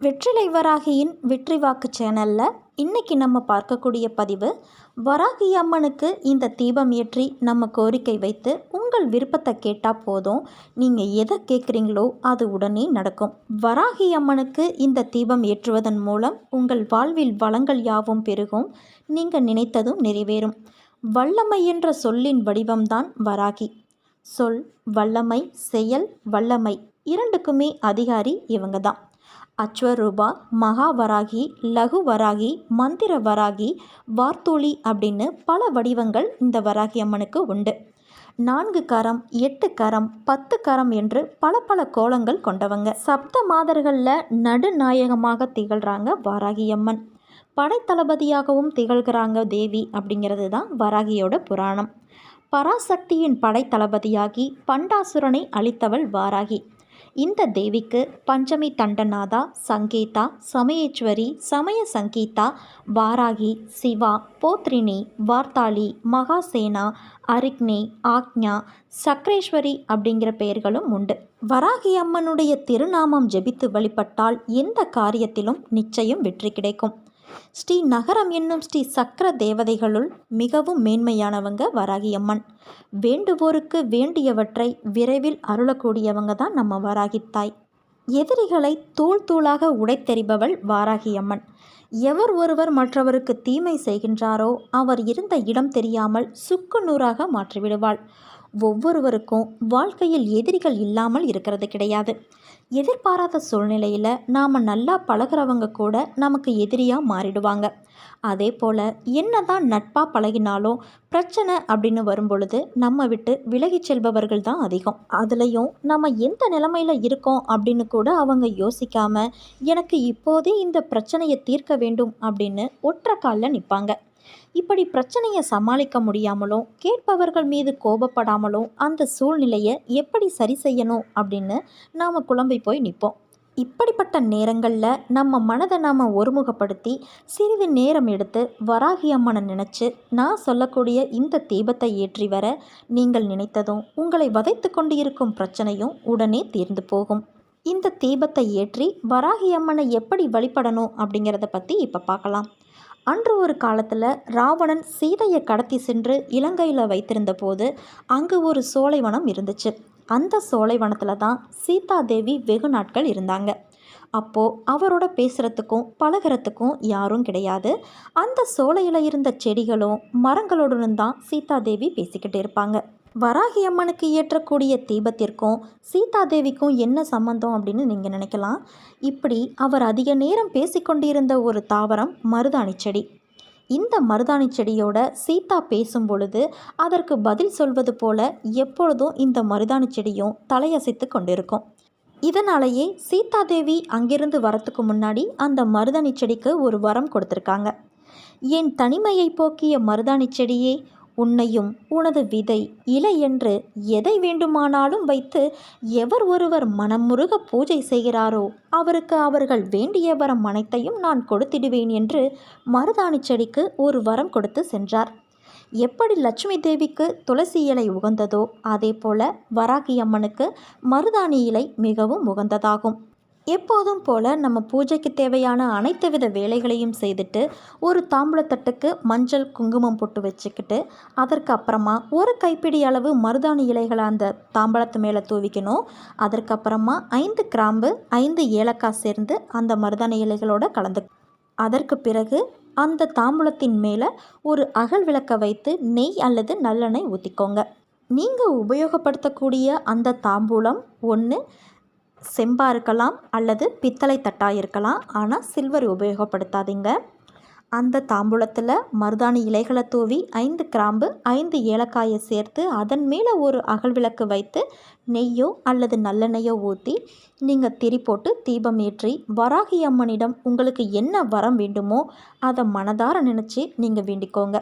வெற்றிலை வராகியின் வெற்றி வாக்கு சேனலில் இன்னைக்கு நம்ம பார்க்கக்கூடிய பதிவு வராகி அம்மனுக்கு இந்த தீபம் ஏற்றி நம்ம கோரிக்கை வைத்து உங்கள் விருப்பத்தை கேட்டால் போதும் நீங்கள் எதை கேட்குறீங்களோ அது உடனே நடக்கும். வராகி அம்மனுக்கு இந்த தீபம் ஏற்றுவதன் மூலம் உங்கள் வாழ்வில் வளங்கள் யாவும் பெருகும் நீங்கள் நினைத்ததும் நிறைவேறும். வல்லமை என்ற சொல்லின் வடிவம்தான் வராகி. சொல் வல்லமை செயல் வல்லமை இரண்டுக்குமே அதிகாரி இவங்க தான் அஸ்வரூபா மகாவராகி லகு வராகி மந்திர வராகி வார்த்தோழி அப்படின்னு பல வடிவங்கள் இந்த வராகி அம்மனுக்கு உண்டு. நான்கு கரம் எட்டு கரம் பத்து கரம் என்று பல பல கோலங்கள் கொண்டவங்க. சப்த மாதர்களில் நடுநாயகமாக திகழ்கிறாங்க வாராகி அம்மன். படைத்தளபதியாகவும் திகழ்கிறாங்க தேவி அப்படிங்கிறது தான் வராகியோட புராணம். பராசக்தியின் படைத்தளபதியாகி பண்டாசுரனை அளித்தவள் வாராகி. இந்த தேவிக்கு பஞ்சமி தண்டநாதா சங்கீதா சமயேஸ்வரி சமய சங்கீதா வாராகி சிவா போத்ரினி வார்த்தாளி மகாசேனா அரிக்னி ஆக்ஞா சக்ரேஸ்வரி அப்படிங்கிற பெயர்களும் உண்டு. வராகி அம்மனுடைய திருநாமம் ஜெபித்து வழிபட்டால் எந்த காரியத்திலும் நிச்சயம் வெற்றி கிடைக்கும். ஸ்ரீ நகரம் என்னும் ஸ்ரீ சக்கர தேவதைகளுள் மிகவும் மேன்மையானவங்க வராகியம்மன். வேண்டுவோருக்கு வேண்டியவற்றை விரைவில் அருளக்கூடியவங்க தான் நம்ம வராகித்தாய். எதிரிகளை தூள் தூளாக உடைத்தெறிபவள் வாராகியம்மன். எவர் ஒருவர் மற்றவருக்கு தீமை செய்கின்றாரோ அவர் இருந்த இடம் தெரியாமல் சுக்கு நூறாக மாற்றிவிடுவாள். ஒவ்வொருவருக்கும் வாழ்க்கையில் எதிரிகள் இல்லாமல் இருக்கிறது கிடையாது. எதிர்பாராத சூழ்நிலையில் நாம் நல்லா பழகிறவங்க கூட நமக்கு எதிரியாக மாறிடுவாங்க. அதே போல் என்ன தான் நட்பாக பழகினாலும் பிரச்சனை அப்படின்னு வரும்பொழுது நம்ம விட்டு விலகிச் செல்பவர்கள் தான் அதிகம். அதுலேயும் நம்ம எந்த நிலமையில் இருக்கோம் அப்படின்னு கூட அவங்க யோசிக்காமல் எனக்கு இப்போதே இந்த பிரச்சனையை தீர்க்க வேண்டும் அப்படின்னு ஒற்றை காலில் நிற்பாங்க இப்படி பிரச்சனையை சமாளிக்க முடியாமலும் கேட்பவர்கள் மீது கோபப்படாமலும் அந்த சூழ்நிலையை எப்படி சரி செய்யணும் அப்படின்னு நாம் குழம்பி போய் நிற்போம். இப்படிப்பட்ட நேரங்களில் நம்ம மனதை நாம் ஒருமுகப்படுத்தி சிறிது நேரம் எடுத்து வராகி அம்மனை நினச்சி நான் சொல்லக்கூடிய இந்த தீபத்தை ஏற்றி வர நீங்கள் நினைத்ததும் உங்களை வதைத்து கொண்டு இருக்கும் பிரச்சனையும் உடனே தீர்ந்து போகும். இந்த தீபத்தை ஏற்றி வராகி அம்மனை எப்படி வழிபடணும் அப்படிங்கிறத பற்றி இப்போ பார்க்கலாம். அன்று ஒரு காலத்தில் ராவணன் சீதையை கடத்தி சென்று இலங்கையில் வைத்திருந்த போது அங்கு ஒரு சோலைவனம் இருந்துச்சு. அந்த சோலைவனத்தில் தான் சீதாதேவி வெகு நாட்கள் இருந்தாங்க. அப்போது அவரோட பேசுகிறதுக்கும் பழகிறதுக்கும் யாரும் கிடையாது. அந்த சோலையில் இருந்த செடிகளும் மரங்களுடனும் தான் சீதாதேவி பேசிக்கிட்டு இருப்பாங்க. வராகி அம்மனுக்கு ஏற்றக்கூடிய தீபத்திற்கும் சீதாதேவிக்கும் என்ன சம்பந்தம் அப்படின்னு நீங்கள் நினைக்கலாம். இப்படி அவர் அதிக நேரம் பேசிக்கொண்டிருந்த ஒரு தாவரம் மருதாணி செடி. இந்த மருதாணி செடியோட சீதா பேசும் பொழுது அதற்கு பதில் சொல்வது போல எப்பொழுதும் இந்த மருதாணி செடியும் தலையசைத்து கொண்டிருக்கும். இதனாலேயே சீதாதேவி அங்கிருந்து வரத்துக்கு முன்னாடி அந்த மருதாணி செடிக்கு ஒரு வரம் கொடுத்துருக்காங்க. என் தனிமையை போக்கிய மருதாணி செடியே உன்னையும் உனது விதை இலை என்று எதை வேண்டுமானாலும் வைத்து எவர் ஒருவர் மனமுருக பூஜை செய்கிறாரோ அவருக்கு அவர்கள் வேண்டிய வரம் அனைத்தையும் நான் கொடுத்திடுவேன் என்று மருதாணி செடிக்கு ஒரு வரம் கொடுத்து சென்றார். எப்படி லட்சுமி தேவிக்கு துளசி இலை உகந்ததோ அதே போல வராகி அம்மனுக்கு மருதாணி இலை மிகவும் உகந்ததாகும். எப்போதும் போல் நம்ம பூஜைக்கு தேவையான அனைத்து வித வேலைகளையும் செய்துட்டு ஒரு தாம்பூலத்தட்டுக்கு மஞ்சள் குங்குமம் போட்டு வச்சுக்கிட்டு அதற்கு அப்புறமா ஒரு கைப்பிடி அளவு மருதாணி இலைகளை அந்த தாம்பழத்து மேலே தூவிக்கணும். அதற்கு அப்புறமா ஐந்து கிராம்பு ஐந்து ஏலக்காய் சேர்ந்து அந்த மருதாணி இலைகளோட கலந்து அதற்கு பிறகு அந்த தாம்பூலத்தின் மேலே ஒரு அகல் விளக்கை வைத்து நெய் அல்லது நல்லெண்ணெய் ஊற்றிக்கோங்க நீங்கள் உபயோகப்படுத்தக்கூடிய அந்த தாம்பூலம் ஒன்று செம்பாக இருக்கலாம் அல்லது பித்தளை தட்டாக இருக்கலாம். ஆனால் சில்வர் உபயோகப்படுத்தாதீங்க. அந்த தாம்பூலத்தில் மருதாணி இலைகளை தூவி ஐந்து கிராம்பு ஐந்து ஏலக்காயை சேர்த்து அதன் மேலே ஒரு அகல் விளக்கு வைத்து நெய்யோ அல்லது நல்லெண்ணெயோ ஊற்றி நீங்கள் திரி போட்டு தீபம் ஏற்றி வராகி அம்மனிடம் உங்களுக்கு என்ன வரம் வேண்டுமோ அதை மனதார நினச்சி நீங்கள் வேண்டிக்கோங்க.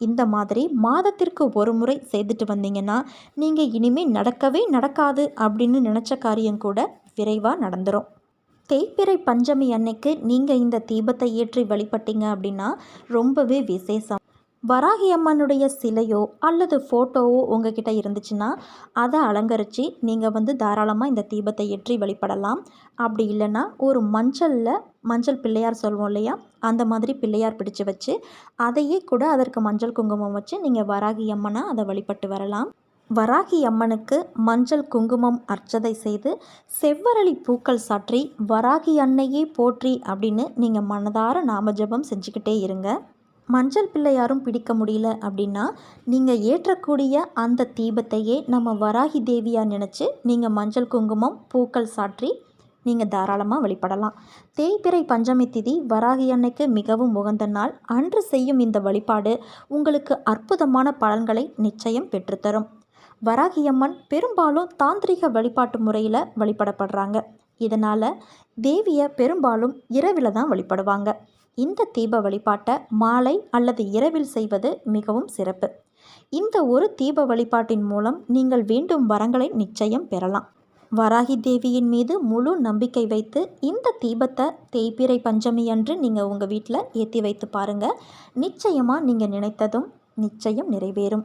இந்த மாதிரி மாதத்திற்கு ஒரு முறை செய்துட்டு வந்தீங்கன்னா நீங்கள் இனிமேல் நடக்கவே நடக்காது அப்படின்னு நினச்ச காரியம் கூட விரைவாக நடந்துடும் தேய்பிறை பஞ்சமி அன்னைக்கு நீங்கள் இந்த தீபத்தை ஏற்றி வழிபட்டீங்க அப்படின்னா ரொம்பவே விசேஷம். வராகி அம்மனுடைய சிலையோ அல்லது ஃபோட்டோவோ உங்ககிட்ட இருந்துச்சுன்னா அதை அலங்கரித்து நீங்கள் வந்து தாராளமாக இந்த தீபத்தை ஏற்றி வழிபடலாம் அப்படி இல்லைன்னா ஒரு மஞ்சளில் மஞ்சள் பிள்ளையார் சொல்லுவோம் இல்லையா? அந்த மாதிரி பிள்ளையார் பிடிச்சு வச்சு அதையே கூட அதற்கு மஞ்சள் குங்குமம் வச்சு நீங்கள் வராகி அம்மனை அதை வழிபட்டு வரலாம். வராகி அம்மனுக்கு மஞ்சள் குங்குமம் அர்ச்சதை செய்து செவ்வரளி பூக்கள் சாற்றி வராகி அன்னையே போற்றி அப்படின்னு நீங்கள் மனதார நாமஜெபம் செஞ்சுக்கிட்டே இருங்க. மஞ்சள் பிள்ளையாரும் பிடிக்க முடியல அப்படின்னா நீங்கள் ஏற்றக்கூடிய அந்த தீபத்தையே நம்ம வராகி தேவியாக நினச்சி நீங்கள் மஞ்சள் குங்குமம் பூக்கள் சாற்றி நீங்கள் தாராளமாக வழிபடலாம். தேய்பிறை பஞ்சமி திதி வராகி அன்னைக்கு மிகவும் உகந்த நாள். அன்று செய்யும் இந்த வழிபாடு உங்களுக்கு அற்புதமான பலன்களை நிச்சயம் பெற்றுத்தரும். வராகியம்மன் பெரும்பாலும் தாந்திரிக வழிபாட்டு முறையில் வழிபடப்படுறாங்க. இதனால் தேவியை பெரும்பாலும் இரவில் தான் வழிபடுவாங்க. இந்த தீப வழிபாட்டை மாலை அல்லது இரவில் செய்வது மிகவும் சிறப்பு. இந்த ஒரு தீப வழிபாட்டின் மூலம் நீங்கள் வேண்டும் வரங்களை நிச்சயம் பெறலாம். வராகி தேவியின் மீது முழு நம்பிக்கை வைத்து இந்த தீபத்தை தேய்பிறை பஞ்சமி அன்று நீங்கள் உங்கள் வீட்டில் ஏற்றி வைத்து பாருங்கள் நிச்சயமாக நீங்கள் நினைத்ததும் நிச்சயம் நிறைவேறும்.